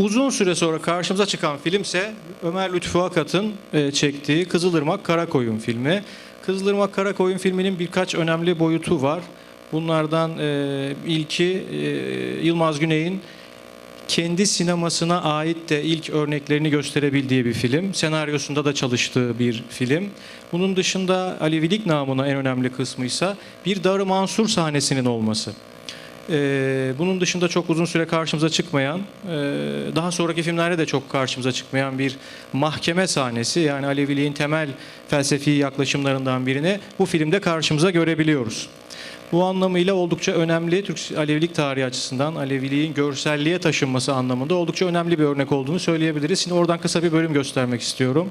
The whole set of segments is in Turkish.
Uzun süre sonra karşımıza çıkan filmse Ömer Lütfü Akat'ın e, çektiği Kızılırmak Karakoyun filmi. Kızılırmak Karakoyun filminin birkaç önemli boyutu var. Bunlardan e, ilki e, Yılmaz Güney'in kendi sinemasına ait de ilk örneklerini gösterebildiği bir film. Senaryosunda da çalıştığı bir film. Bunun dışında Alevilik namına en önemli kısmıysa bir Darı Mansur sahnesinin olması. Ee, bunun dışında çok uzun süre karşımıza çıkmayan, e, daha sonraki filmlerde de çok karşımıza çıkmayan bir mahkeme sahnesi yani Aleviliğin temel felsefi yaklaşımlarından birini bu filmde karşımıza görebiliyoruz. Bu anlamıyla oldukça önemli Türk Alevilik tarihi açısından Aleviliğin görselliğe taşınması anlamında oldukça önemli bir örnek olduğunu söyleyebiliriz. Şimdi oradan kısa bir bölüm göstermek istiyorum.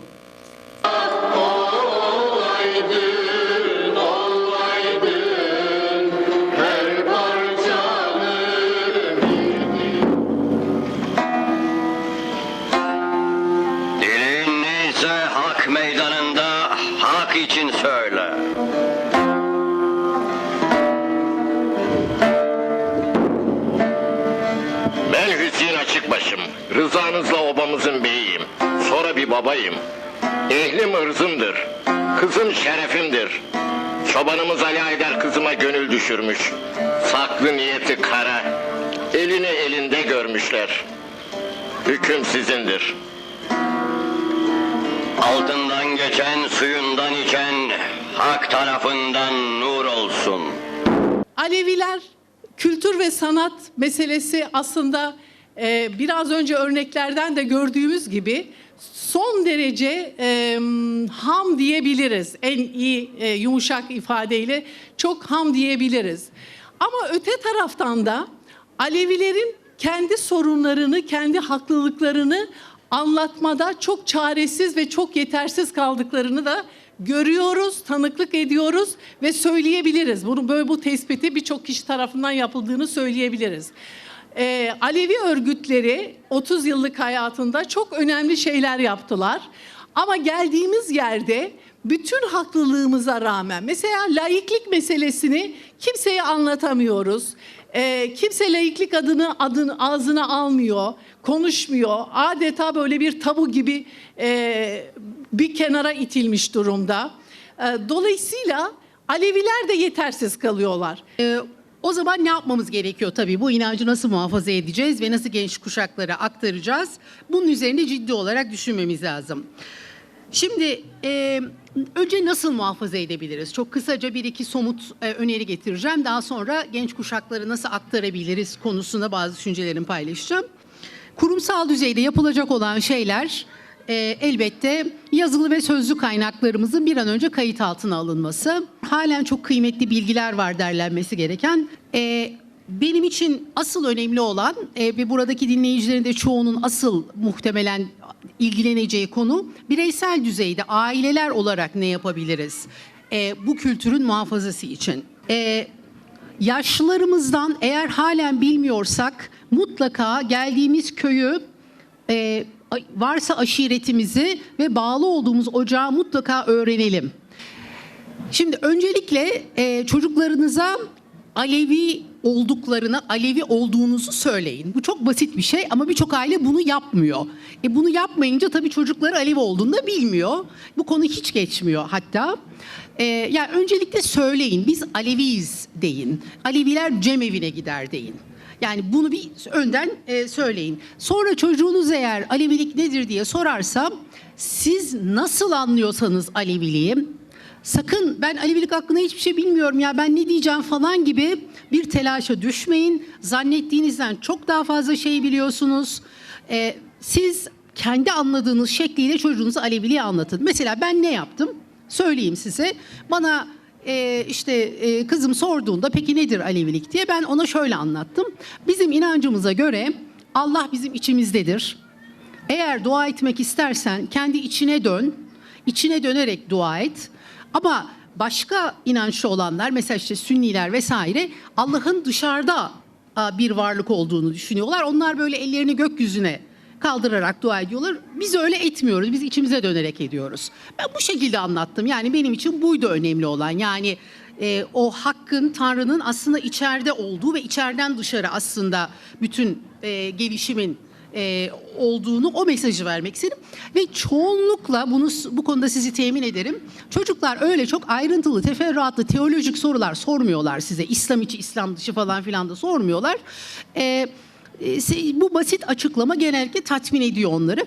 Rızanızla obamızın beyiyim. Sonra bir babayım. Ehlim ırzımdır. Kızım şerefimdir. Çobanımız Ali Aydar kızıma gönül düşürmüş. Saklı niyeti kara. Elini elinde görmüşler. Hüküm sizindir. Altından geçen suyundan içen hak tarafından nur olsun. Aleviler kültür ve sanat meselesi aslında e, biraz önce örneklerden de gördüğümüz gibi son derece e, ham diyebiliriz. En iyi e, yumuşak ifadeyle çok ham diyebiliriz. Ama öte taraftan da Alevilerin kendi sorunlarını, kendi haklılıklarını anlatmada çok çaresiz ve çok yetersiz kaldıklarını da görüyoruz, tanıklık ediyoruz ve söyleyebiliriz. Bunu böyle bu tespiti birçok kişi tarafından yapıldığını söyleyebiliriz. Ee, Alevi örgütleri 30 yıllık hayatında çok önemli şeyler yaptılar. Ama geldiğimiz yerde bütün haklılığımıza rağmen mesela laiklik meselesini kimseye anlatamıyoruz. Ee, kimse laiklik adını adını ağzına almıyor, konuşmuyor. Adeta böyle bir tabu gibi e, bir kenara itilmiş durumda. E, dolayısıyla Aleviler de yetersiz kalıyorlar. Ee, o zaman ne yapmamız gerekiyor tabii? Bu inancı nasıl muhafaza edeceğiz ve nasıl genç kuşaklara aktaracağız? Bunun üzerine ciddi olarak düşünmemiz lazım. Şimdi e, önce nasıl muhafaza edebiliriz? Çok kısaca bir iki somut e, öneri getireceğim. Daha sonra genç kuşakları nasıl aktarabiliriz konusunda bazı düşüncelerimi paylaşacağım. Kurumsal düzeyde yapılacak olan şeyler e, elbette yazılı ve sözlü kaynaklarımızın bir an önce kayıt altına alınması. Halen çok kıymetli bilgiler var derlenmesi gereken. E, benim için asıl önemli olan e, ve buradaki dinleyicilerin de çoğunun asıl muhtemelen ilgileneceği konu bireysel düzeyde aileler olarak ne yapabiliriz e, bu kültürün muhafazası için. E, yaşlılarımızdan eğer halen bilmiyorsak mutlaka geldiğimiz köyü e, varsa aşiretimizi ve bağlı olduğumuz ocağı mutlaka öğrenelim. Şimdi öncelikle e, çocuklarınıza Alevi olduklarını, Alevi olduğunuzu söyleyin. Bu çok basit bir şey ama birçok aile bunu yapmıyor. E bunu yapmayınca tabii çocukları Alevi olduğunu da bilmiyor. Bu konu hiç geçmiyor hatta. E, yani öncelikle söyleyin, biz Aleviyiz deyin. Aleviler cemevine gider deyin. Yani bunu bir önden e, söyleyin. Sonra çocuğunuz eğer Alevilik nedir diye sorarsa siz nasıl anlıyorsanız Aleviliği sakın ben Alevilik hakkında hiçbir şey bilmiyorum ya ben ne diyeceğim falan gibi bir telaşa düşmeyin. Zannettiğinizden çok daha fazla şey biliyorsunuz. E, siz kendi anladığınız şekliyle çocuğunuza Aleviliği anlatın. Mesela ben ne yaptım? Söyleyeyim size. Bana e, işte e, kızım sorduğunda peki nedir Alevilik diye ben ona şöyle anlattım. Bizim inancımıza göre Allah bizim içimizdedir. Eğer dua etmek istersen kendi içine dön. içine dönerek dua et. Ama başka inançlı olanlar mesela işte Sünniler vesaire Allah'ın dışarıda bir varlık olduğunu düşünüyorlar. Onlar böyle ellerini gökyüzüne kaldırarak dua ediyorlar. Biz öyle etmiyoruz. Biz içimize dönerek ediyoruz. Ben bu şekilde anlattım. Yani benim için buydu önemli olan. Yani e, o hakkın, Tanrı'nın aslında içeride olduğu ve içeriden dışarı aslında bütün e, gelişimin e, olduğunu o mesajı vermek istedim. Ve çoğunlukla bunu bu konuda sizi temin ederim. Çocuklar öyle çok ayrıntılı, teferruatlı teolojik sorular sormuyorlar size. İslam içi, İslam dışı falan filan da sormuyorlar. E, e, bu basit açıklama genellikle tatmin ediyor onları.